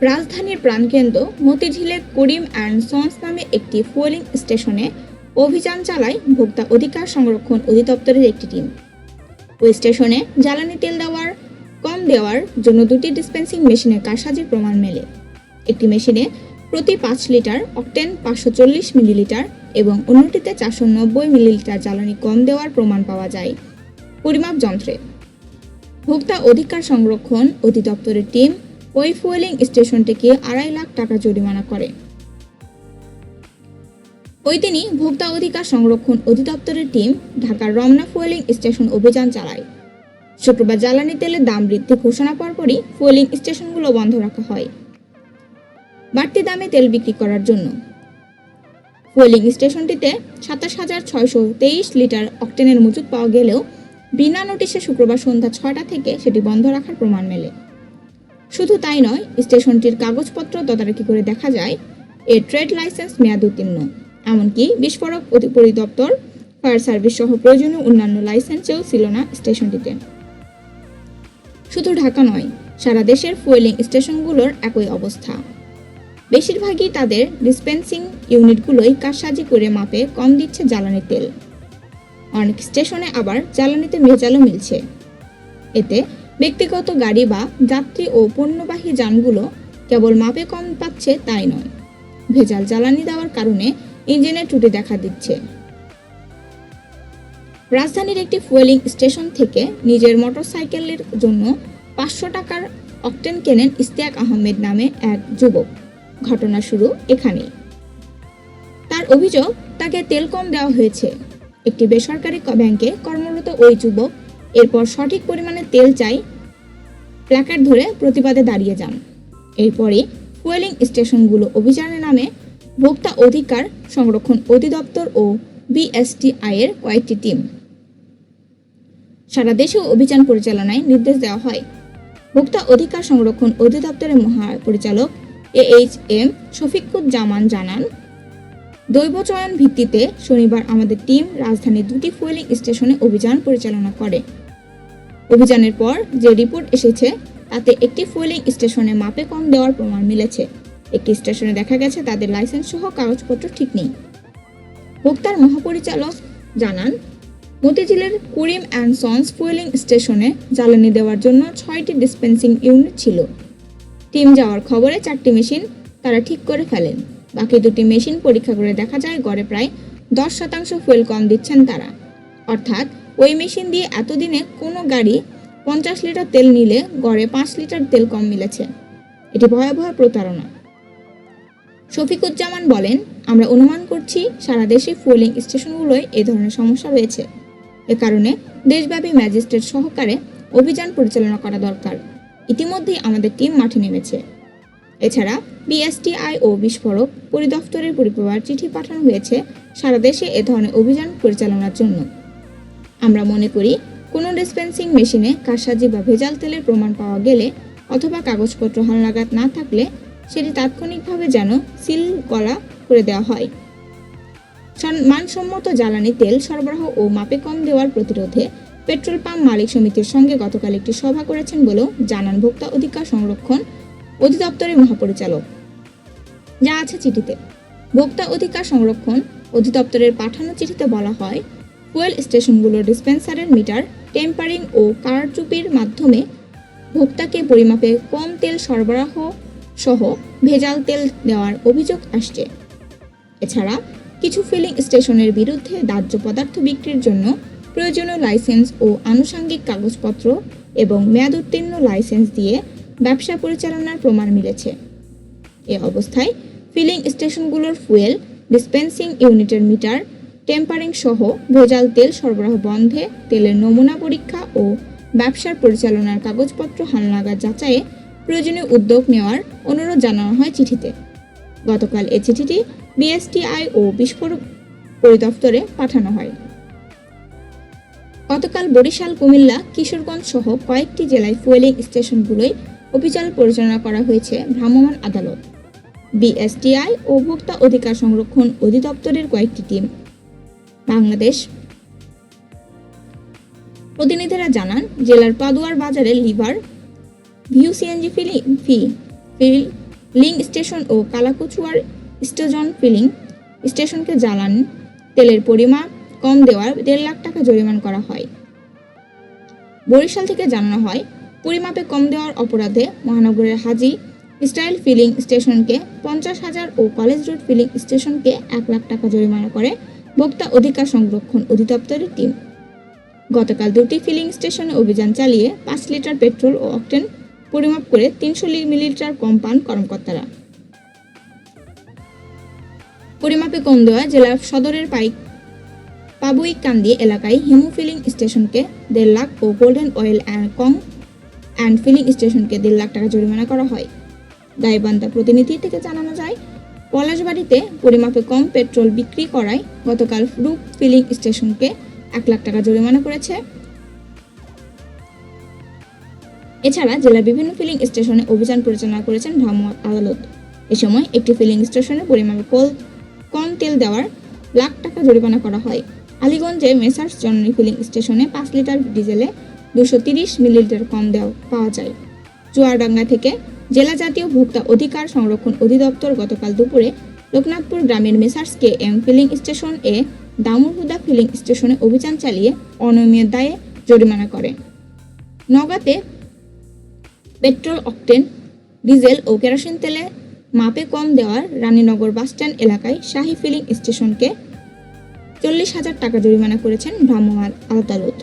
রাজধানীর প্রাণকেন্দ্র মতিঝিলে করিম and sons নামে একটি ফুয়েলিং স্টেশনে অভিযান চালায় ভোক্তা অধিকার সংরক্ষণ অধিদপ্তরের একটি টিম। ওই স্টেশনে জ্বালানি তেল দেওয়ার, কম দেওয়ার জন্য দুটি ডিসপেন্সিং মেশিনের কারসাজির প্রমাণ মেলে। একটি মেশিনে প্রতি পাঁচ লিটার অকটেন পাঁচশো চল্লিশ মিলিলিটার এবং অন্যটিতে চারশো নব্বই মিলিলিটার জ্বালানি কম দেওয়ার প্রমাণ পাওয়া যায়। পরিমাপ যন্ত্রে। ভোক্তা অধিকার সংরক্ষণ অধিদপ্তরের টিম ওই ফুয়েলিং স্টেশনটিকে আড়াই লাখ টাকা জরিমানা করে। ওই দিনই ভোক্তা অধিকার সংরক্ষণ অধিদপ্তরের টিম ঢাকার রমনা ফুয়েলিং স্টেশন অভিযান চালায়। শুক্রবার জ্বালানি তেলের দাম বৃদ্ধি ঘোষণা পরপরই ফুয়েলিং স্টেশনগুলো বন্ধ রাখা হয়। বাড়তি দামে তেল বিক্রি করার জন্য। ফুয়েলিং স্টেশনটিতে সাতাশ হাজার ছয়শো তেইশ লিটার অক্টেনের মজুদ পাওয়া গেলেও বিনা নোটিশে শুক্রবার সন্ধ্যা ছয়টা থেকে সেটি বন্ধ রাখার প্রমাণ মেলে। শুধু তাই নয়, স্টেশনটির কাগজপত্র তদারকি করে দেখা যায়, এর ট্রেড লাইসেন্স মেয়াদ উত্তীর্ণ এমনকি বিস্ফোরক পরিদপ্তর ফায়ার সার্ভিস সহ প্রয়োজনীয় অন্যান্য লাইসেন্সেও ছিল না স্টেশনটিতে। শুধু ঢাকা নয়, সারা দেশের ফুয়েলিং স্টেশনগুলোর একই অবস্থা। বেশিরভাগই তাদের ডিসপেন্সিং ইউনিটগুলোই কারসাজি করে মাপে কম দিচ্ছে জ্বালানি তেল। অনেক স্টেশনে আবার জ্বালানিতে ভেজালও মিলছে। এতে ব্যক্তিগত গাড়ি বা যাত্রী ও পণ্যবাহী যানগুলো কেবল মাপে কম পাচ্ছে তাই নয়। ভেজাল জ্বালানি দেওয়ার কারণে ইঞ্জিনে ত্রুটি দেখা দিচ্ছে। রাজধানীর একটি ফুয়েলিং স্টেশন থেকে নিজের মোটরসাইকেলের জন্য পাঁচশো টাকার অকটেন কেনেন ইস্তিয়াক আহমেদ নামে এক যুবক। ঘটনা শুরু এখানেই। তার অভিযোগ, তাকে তেল কম দেওয়া হয়েছে। একটি বেসরকারি ব্যাংকে কর্মরত ওই যুবক এরপর সঠিক পরিমাণে তেল চাই। প্ল্যাকার্ড ধরে প্রতিবাদে দাঁড়িয়ে যান। এরপরে ফুয়েলিং স্টেশনগুলো অভিযানের নামে ভোক্তা অধিকার সংরক্ষণ অধিদপ্তর ও বিএসটিআই এর কয়েকটি টিম। সারা দেশে অভিযান পরিচালনায় নির্দেশ দেওয়া হয়। ভোক্তা অধিকার সংরক্ষণ অধিদপ্তরের মহাপরিচালক এ এইচ এম শফিকুজ্জামান জানান, দৈব চয়ন ভিত্তিতে শনিবার আমাদের টিম রাজধানীর দুটি ফুয়েলিং স্টেশনে অভিযান পরিচালনা করে। অভিযানের পর যে রিপোর্ট এসেছে, তাতে একটি ফুয়েলিং স্টেশনে মাপে কম দেওয়ার প্রমাণ মিলেছে। একটি স্টেশনে দেখা গেছে তাদের লাইসেন্স সহ কাগজপত্র ঠিক নেই। ভোক্তার মহাপরিচালক জানান, মতিঝিলের Kurim and sons fuelling station জ্বালানি দেওয়ার জন্য ছয়টি ডিসপেন্সিং ইউনিট ছিল। টিম যাওয়ার খবরে চারটি মেশিন তারা ঠিক করে ফেলেন। বাকি দুটি মেশিন পরীক্ষা করে দেখা যায় গড়ে প্রায় দশ শতাংশ ফুয়েল কম দিচ্ছেন তারা। অর্থাৎ ওই মেশিন দিয়ে এতদিনে কোনো গাড়ি পঞ্চাশ লিটার তেল নিলে গড়ে পাঁচ লিটার তেল কম মিলেছে। এটি ভয়াবহ প্রতারণা। শফিকুজ্জামান বলেন, আমরা অনুমান করছি সারা দেশে ফুয়েলিং স্টেশনগুলোয় এ ধরনের সমস্যা রয়েছে। এ কারণে দেশব্যাপী ম্যাজিস্ট্রেট সহকারে অভিযান পরিচালনা করা দরকার। ইতিমধ্যেই আমাদের টিম মাঠে নেমেছে। এছাড়া বিএসটিআই ও বিস্ফোরক পরিদপ্তরের পরিপ্রবার চিঠি পাঠানো হয়েছে সারা দেশে এ ধরনের অভিযান পরিচালনার জন্য। আমরা মনে করি কোনো ডিসপেন্সিং মেশিনে কারসাজি বা ভেজাল তেলের প্রমাণ পাওয়া গেলে অথবা কাগজপত্র হালনাগাদ না থাকলে সেটি তাৎক্ষণিকভাবে যেন সিল গলা করে দেওয়া হয়। মানসম্মত জ্বালানি তেল সরবরাহ ও মাপে কম দেওয়ার প্রতিরোধে পেট্রোল পাম্প মালিক সমিতির সঙ্গে গতকাল একটি সভা করেছেন বলেও জানান ভোক্তা অধিকার সংরক্ষণ অধিদপ্তরের মহাপরিচালক। যা আছে চিঠিতে। ভোক্তা অধিকার সংরক্ষণ অধিদপ্তরের পাঠানো চিঠিতে বলা হয় ফুয়েল স্টেশনগুলোর ডিসপেন্সারের মিটার, টেম্পারিং ও কারচুপির মাধ্যমে ভোক্তাকে পরিমাপে কম তেল সরবরাহ সহ ভেজাল তেল দেওয়ার অভিযোগ আসছে। এছাড়া কিছু ফিলিং স্টেশনের বিরুদ্ধে দাহ্য পদার্থ বিক্রির জন্য প্রয়োজনীয় লাইসেন্স ও আনুষঙ্গিক কাগজপত্র এবং মেয়াদ উত্তীর্ণ লাইসেন্স দিয়ে ব্যবসা পরিচালনার প্রমাণ মিলেছে। এ অবস্থায় ফিলিং স্টেশনগুলোর ফুয়েল ডিসপেন্সিং ইউনিটের মিটার টেম্পারিং সহ ভেজাল তেল সরবরাহ বন্ধে, তেলের নমুনা পরীক্ষা ও ব্যবসার পরিচালনার কাগজপত্র হালনাগাদ যাচাইয়ে প্রয়োজনীয় উদ্যোগ নেওয়ার অনুরোধ জানানো হয় চিঠিতে। গতকাল এ চিঠিটি বিএসটিআই ও বিস্ফোরক পরিদপ্তরে পাঠানো হয়। গতকাল বরিশাল, কুমিল্লা, কিশোরগঞ্জ সহ কয়েকটি জেলায় ফুয়েলিং স্টেশনগুলোয় অভিযান পরিচালনা করা হয়েছে ভ্রাম্যমাণ আদালত। বিএসটিআই ও ভোক্তা অধিকার সংরক্ষণ অধিদপ্তরের কয়েকটি টিম বাংলাদেশ। প্রতিনিধিরা জানান, জেলার পাদুয়ার বাজারে লিভার ভিউ সিএনজি ফিলিং, ফি, ফিল স্টেশন ও কালাকুচুয়ার স্টেশন ফিলিং স্টেশনকে জ্বালান তেলের পরিমাপ কম দেওয়ার দেড় লাখ টাকা জরিমান করা হয়। বরিশাল থেকে জানানো হয়, পরিমাপে কম দেওয়ার অপরাধে মহানগরের হাজি স্টাইল ফিলিং স্টেশনকে পঞ্চাশ হাজার ও কলেজ রোড ফিলিং স্টেশনকে এক লাখ টাকা জরিমানা করে ভোক্তা অধিকার সংরক্ষণ অধিদপ্তরের টিম। গতকাল দুটি ফিলিং স্টেশনে অভিযান চালিয়ে পাঁচ লিটার পেট্রোল ও অকটেন পরিমাপ করে তিনশো মিলিলিটার কম পান কর্মকর্তারা। পরিমাপে কম দেওয়া জেলা সদরের পাইক পাবুইকান্দি এলাকায় হিমু ফিলিং স্টেশনকে দেড় লাখ ও গোল্ডেন অয়েল অ্যান্ড কং অ্যান্ড ফিলিং স্টেশনকে দেড় লাখ টাকা জরিমানা করা হয়। গাইবান্ধা প্রতিনিধি থেকে জানানো যায় পলাশবাড়িতে পরিমাপে কম পেট্রোল বিক্রি করায় গতকাল রূপ ফিলিং স্টেশনকে এক লাখ টাকা জরিমানা করেছে। এছাড়া জেলার বিভিন্ন ফিলিং স্টেশনে অভিযান পরিচালনা করেছেন ভ্রাম্যমাণ আদালত। এ সময় একটি ফিলিং স্টেশনে পরিমাপে কল, কম তেল দেওয়ার লাখ টাকা জরিমানা করা হয়। আলীগঞ্জে মেসার্স জননী ফিলিং স্টেশনে পাঁচ লিটার ডিজেলে দুশো তিরিশ মিলিলিটার কম দেওয়া পাওয়া যায়। চুয়াডাঙ্গা থেকে জেলা জাতীয় ভোক্তা অধিকার সংরক্ষণ অধিদপ্তর গতকাল দুপুরে লোকনাথপুর গ্রামের messrs K M filling station এ দামুরহুদা ফিলিং স্টেশনে অভিযান চালিয়ে অনিয়মের দায়ে জরিমানা করে। নগাতে পেট্রোল, অকটেন, ডিজেল ও কেরোসিন তেলে মাপে কম দেওয়ার রানীনগর বাসস্ট্যান্ড এলাকায় শাহী ফিলিং স্টেশনকে চল্লিশ হাজার টাকা জরিমানা করেছেন ভ্রাম্যমাণ আদালত।